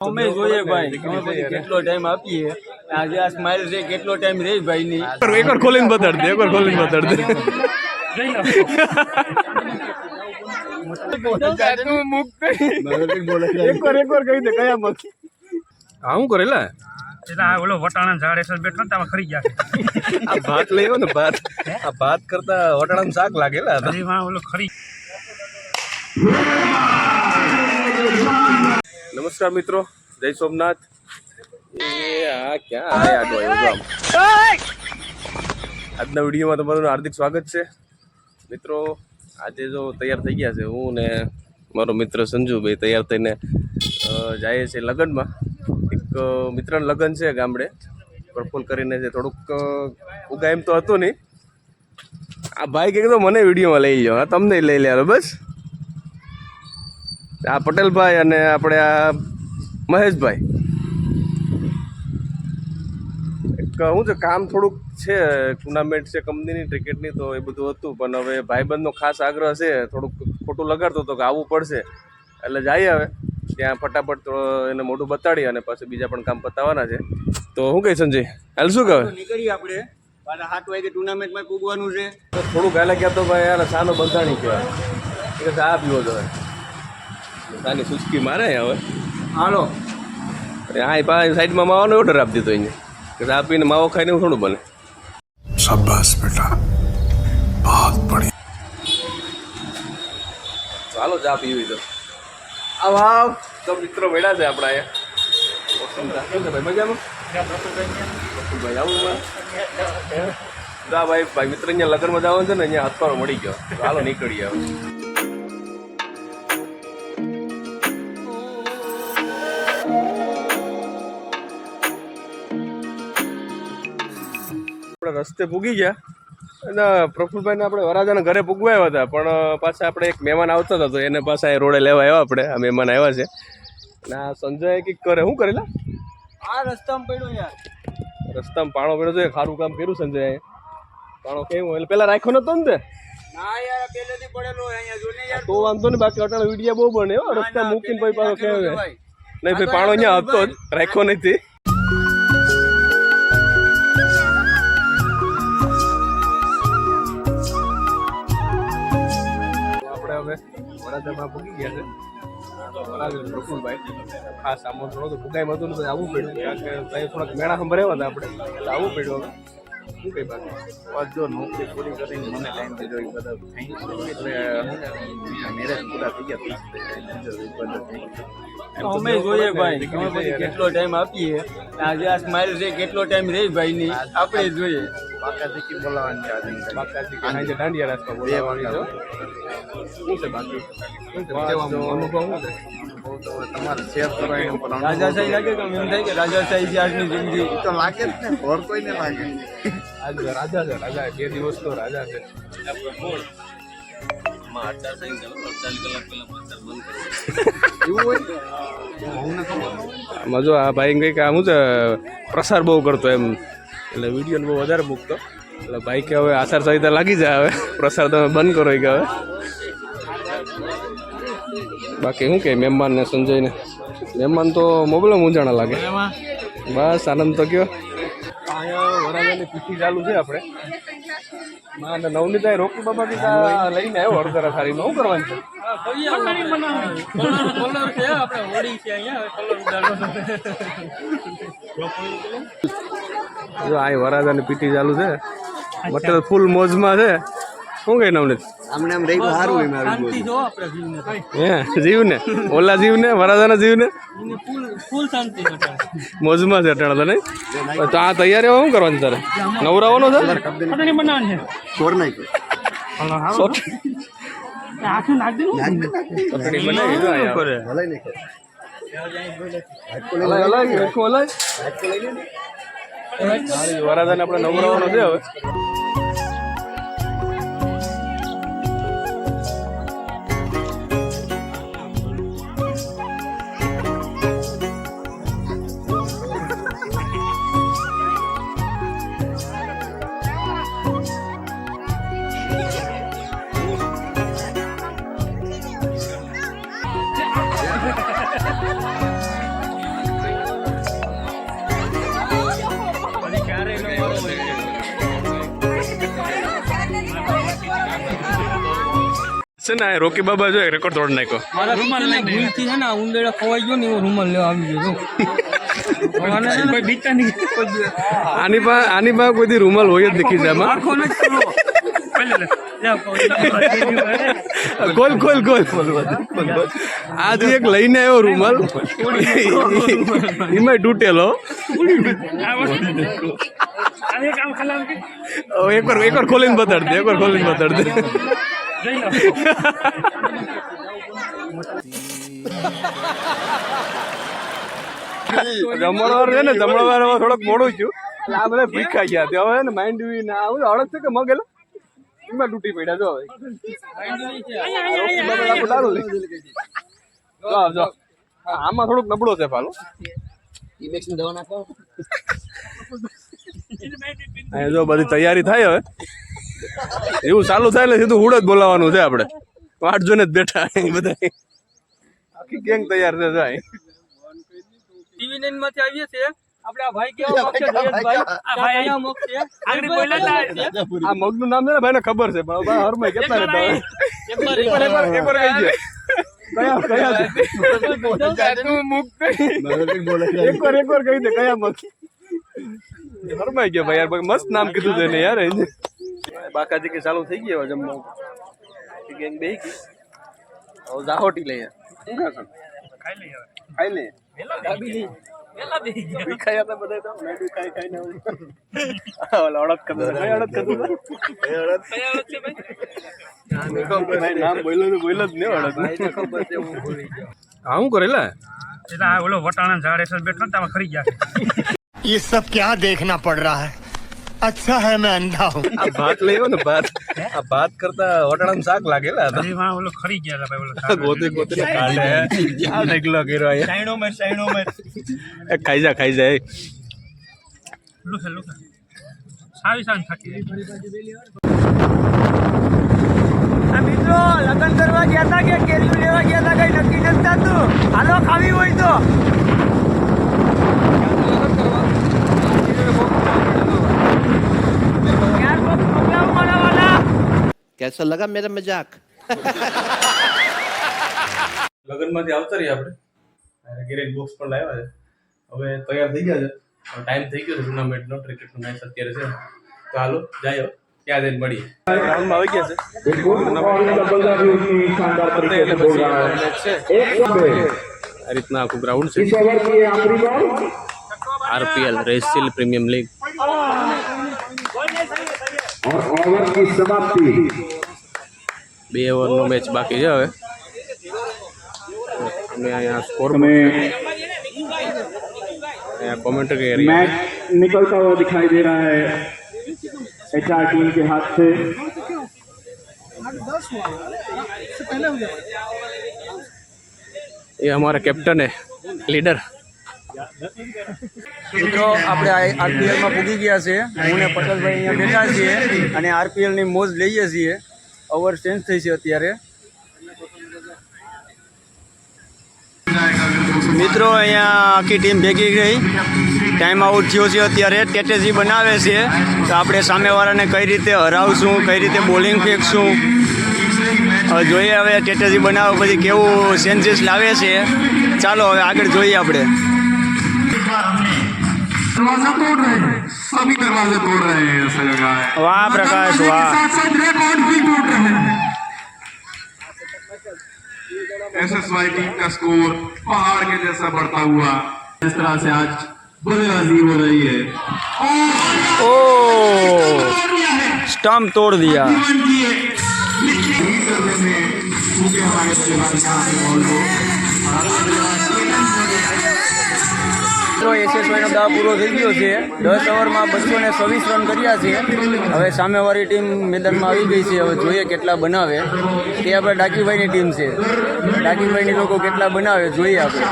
અમે જોઈએ ભાઈ અમે કેટલો ટાઈમ આપીએ. આજે આ સ્માઈલ છે કેટલો ટાઈમ રહી ભાઈ ની. એકવાર ખોલીને બતાડ દે એકવાર ખોલીને બતાડ દે. એકવાર એકવાર કહી દે કયા મત હા હું કરેલા એટલે આ ઓલો વટાણા ઝાડ બેઠો ને તો ખરી ગયા. ભાત લઈ આવ્યો ને ભાત. આ ભાત કરતા વટાણા શાક લાગેલા ઓલો ખરી. નમસ્કાર મિત્રો જય સોમનાથ. એ આ ક્યાં આટલો આવ્યો આજના વિડીયોમાં તમારું હાર્દિક સ્વાગત છે. મિત્રો આજે જો તૈયાર થઈ ગયા છે હું ને મારો મિત્ર સંજુભાઈ તૈયાર થઈને જાય છે લગ્નમાં. એક મિત્રનું લગ્ન છે ગામડે. પ્રફુલ કરીને છે થોડુંક ઉગા એમ તો હતું નહીં. આ ભાઈ કે મને વિડીયોમાં લઈ જાઓ તમને લઈ લે બસ. આ પટેલભાઈ અને આપણે આ મહેશભાઈ. એક શું છે કામ થોડુંક છે ટુર્નામેન્ટ છે કંપનીની ક્રિકેટની તો એ બધું હતું પણ હવે ભાઈબંધનો ખાસ આગ્રહ છે થોડુંક ખોટું લગાડતો હતો કે આવવું પડશે. એટલે જઈએ હવે ત્યાં ફટાફટ એને મોઢું બતાડી અને પછી બીજા પણ કામ પતાવવાના છે. તો શું કહે સંજય હાલ શું કહે નીકળીએ આપણે. સાત વાગે ટુર્નામેન્ટમાં પૂગવાનું છે. થોડુંક હાલે કહેતો ભાઈ યાર સાનો બંધાણી કહેવાય. ચા પીવો તો તાની સુસ્કી મારે હવે. હાલો. હા એ પાસે સાઈડમાં માવાનો ઓર્ડર આપી દીધો એને કે માવો ખાઈને હું થોડું બને. શાબાશ બેટા. બહુત બડી ચાલો ચા પીવી તો. આવ આવ. તો મિત્રો મળ્યા છે આપણા અહીંયા. ભાઈ? મજામાં? આવું ભાઈ ભાઈ મિત્ર અહીંયા લગ્નમાં જવાનું છે ને અહીંયા હાથ મળી ગયો. ચાલો નીકળીએ હવે. રસ્તે પૂગી ગયા. અને પ્રફુલભાઈને આપણે વરાજાના ઘરે પૂગવાયા હતા. પણ પાછા આપણે એક મહેમાન આવતા હતા તો એને પાછા એ રોડે લેવા આવ્યા આપણે. આ મહેમાન આવ્યા છે. અને આ સંજય કંઈક કરે. શું કરેલા? આ રસ્તામાં પડ્યો યાર. રસ્તામાં પાણો પડ્યો છે. સારું કામ કર્યું સંજય પાણો કેવું? એટલે પેલા રાખ્યો નતો ને તે? ના યાર પહેલેથી પડેલો અહીંયા. જોને યાર તો વાંધો નહીં. બાકી અટાણે વિડીયા બહુ બને હો. રસ્તા મૂકીને પછી પાછો કેવું નહીં ભાઈ પાણો અહીંયા હતો જ. રાખ્યો નથી ગયા છે. વડાદાન પ્રફુલભાઈ. ખાસ હતું ને આવવું પડ્યું. કારણ કે ત્યાં થોડાક મેળા સંભળાવ્યા હતા આપણે. એટલે આવવું પડ્યું શું કઈ બાકી? જો નોકરી પૂરી કરીને મને ટાઈમ દીધો એ બધા એટલે મેરેજ પૂરા થઈ ગયા. અમે જોઈએ ભાઈ. અમે પછી કેટલો ટાઈમ આપીએ. આજે આ સ્માઇલ છે કેટલો ટાઈમ રહી ભાઈ ની આપણે જોઈએ. પાકા બોલાવાની છે આજે. સાંજે દાંડિયા રાસમાં બોલાવવાની છો. શું છે બાકી? શું છે? અનુભવ શું છે? રાજાશાહી લાગે કે એમ થાય કે રાજાશાહી છે આજની જિંદગી તો લાગે જ ને ઓર કોઈને લાગે. આજ રાજા છે રાજા બે દિવસ તો રાજા છે. મજો આ ભાઈ કઈ કામ છે પ્રસાર બહુ કરતો એમ. એટલે વીડિયો બહુ વધારે મૂકતો. એટલે ભાઈ કે હવે આચાર સંહિતા લાગી જાય હવે. પ્રસાર તમે બંધ કરો કે હવે. બાકી શું કે મહેમાન ને સંજય ને? મહેમાન તો મોબાઈલ મૂંઝાણા લાગે. બસ આનંદ તો કયો. અહીંયા પીઠી ચાલુ છે આપણે. અને નવનીતા રોકી બાબા બી લઈને આવ્યો અડધરા થાળીમાં શું કરવાનું છે. જો આ વરાજાની પીટી ચાલુ છે. મતલબ ફૂલ મોજમાં છે. શું કઈ નવનીત? અમને આમ રહી સારું હોય મારું હે જીવ ને ઓલા જીવ ને વરાજાના જીવ ને મોજમાં છે અટાણા તને તો આ તૈયારી શું કરવાની તારે? નવરાવાનો છે? નાખી ચટણી બનાવી જો અહીંયા. ભલાઈ નાખ્યો. હલાય, હલાય, હેઠું હલાય. હારી, વરાજાને આપણે નવરાવાનો છે હવે. છે ને રોકી બાબા જો રેકોર્ડ તોડ નાખ્યો. મારા રૂમાલ ને ભૂલથી છે ને ઉંદેડા ખોવાઈ ગયો ને હું રૂમાલ લેવા આવી ગયો આની પા આની પા કોઈ રૂમાલ હોય જ નથી જામાં આખો નથી કરવો પહેલે લે. લે, કોઈ ગોલ ગોલ ગોલ આજે એક લઈને આવ્યો રૂમાલ એમાં તૂટેલો આ ખાલી એકવાર એકવાર ખોલીને બતાડ દે એકવાર ખોલીને બતાડ દે જમણવાર છે ને જમણવાર થોડોક મોડું એટલે આ બધા ભીખા ગયા. હવે ને માઇન્ડ બી ના આવું. હળદ છે કે મગેલો એમાં તૂટી પડ્યા જો હવે. જો આમાં થોડુંક નબળો છે પાલો. અહીંયા જો બધી તૈયારી થાય હવે. એવું ચાલુ થાય એટલે સીધું હુડ જ બોલાવાનું છે આપણે. વાટ જોઈને જ બેઠા બધા. આખી ગેંગ તૈયાર છે જાય ટીવી નાઇનમાંથી આવીએ છીએ. આ ભાઈ કેવા આ આગળ બોલ્યા નામ છે ને ભાઈને ખબર છે પણ કેટલા રહેતા હોય. એકવાર એકવાર કહી દે કયા કયા છે? એકવાર એકવાર કહી દે કયા મગ હરમાઈ ગયો ભાઈ યાર મસ્ત નામ કીધું છે ને યાર બાકાજી કે ચાલુ થઈ ગયો જમવાનું ગેંગ બે ગઈ. હવે જાહોટી લઈએ ખાઈ લઈએ. ખાઈ લે પહેલા બેસી ગયા. ખાયા હતા બધા તો મેડુ ખાઈ ખાઈને ઓલા અડદ કરતા હતા. કઈ અડદ કરતા હતા? કયા વખતે ભાઈ? ભાઈ નામ બોલ્યો તો બોલ્યો જ નહીં અડદ હા હું કરેલા એટલે આ ઓલો વટાણા ઝાડ હેઠળ બેઠો ને તેમાં ખરી ગયા છે. ये सब क्या देखना पड़ रहा है अच्छा है मैं अंधा हूँ આ ભાત લઈ આવ્યો ને ભાત આ ભાત કરતા વટાણાનું શાક લાગેલા હતા હજી માં ઓલો ખરી ગયા હતા ભાઈ ઓલો ઝાડ. ગોતે ગોતે કાઢે આ ઢગલો કર્યો અહીંયા એ ખાઈ જા ખાઈ જા એ. લુખે, લુખે. સાવી સાંજ થાકી આ મિત્રો લગ્ન કરવા ગયા હતા કે કેરીઓ લેવા ગયા હતા કઈ નક્કી નથી થતું कैसा लगा मेरा मजाक લગ્નમાંથી આવતા રહીએ આપણે ગેરેજ બોક્સ પણ લાવ્યા છે હવે તૈયાર થઈ ગયા છે ટાઈમ થઈ ગયો છે ટુર્નામેન્ટનો ક્રિકેટનો મેચ અત્યારે છે તો હાલો જાય ત્યાં જઈને મળીએ ગ્રાઉન્ડમાં આવી ગયા છે આ રીતના આખું ગ્રાઉન્ડ છે આરપીએલ રેસિલ પ્રીમિયમ લીગ બે ઓવરનો મેચ બાકી છે હવે અને અહીંયા સ્કોર અહીંયા કોમેન્ટ્રી એરિયા मैच निकलता हुआ दिखाई दे रहा है एचआर टीम के हाथ से ये हमारा कैप्टन है लीडर મિત્રો, આપણે આરપીએલમાં પૂગી ગયા છે હું ને પટેલભાઈ અહીંયા બેઠા છીએ અને આરપીએલની મોજ લઈએ છીએ. ઓવર ચેન્જ થઈ છે અત્યારે. મિત્રો, અહીંયા આખી ટીમ ભેગી ગઈ. ટાઈમ આઉટ થયો છે અત્યારે. ટેટેજી બનાવે છે. તો આપણે સામેવાળાને કઈ રીતે હરાવશું, કઈ રીતે બોલિંગ ફેંકશું? જોઈએ હવે ટેટેજી બનાવે, પછી કેવું ચેન્જીસ લાવે છે. ચાલો, હવે આગળ જોઈએ આપણે. दरवाज़ा तोड़ रहे हैं। सभी दरवाजे तोड़ रहे हैं ऐसा लगा है। वाह प्रकाश वाह। साथ साथ रिकॉर्ड भी तोड़ रहे हैं। एस एस वाई टीम का स्कोर पहाड़ के जैसा बढ़ता हुआ जिस तरह से आज बल्लेबाजी हो रही है। ओ! स्टम्प तोड़ दिया। करने में हमारे મિત્રો એસએસવાઈનો દાવ પૂરો થઈ ગયો છે. દસ ઓવરમાં બસો ને છવ્વીસ રન કર્યા છે. હવે સામેવાળી ટીમ મેદાનમાં આવી ગઈ છે. હવે જોઈએ કેટલા બનાવે. તે આપણે ડાકીભાઈની ટીમ છે. ડાકીભાઈની લોકો કેટલા બનાવે, જોઈએ આપણે!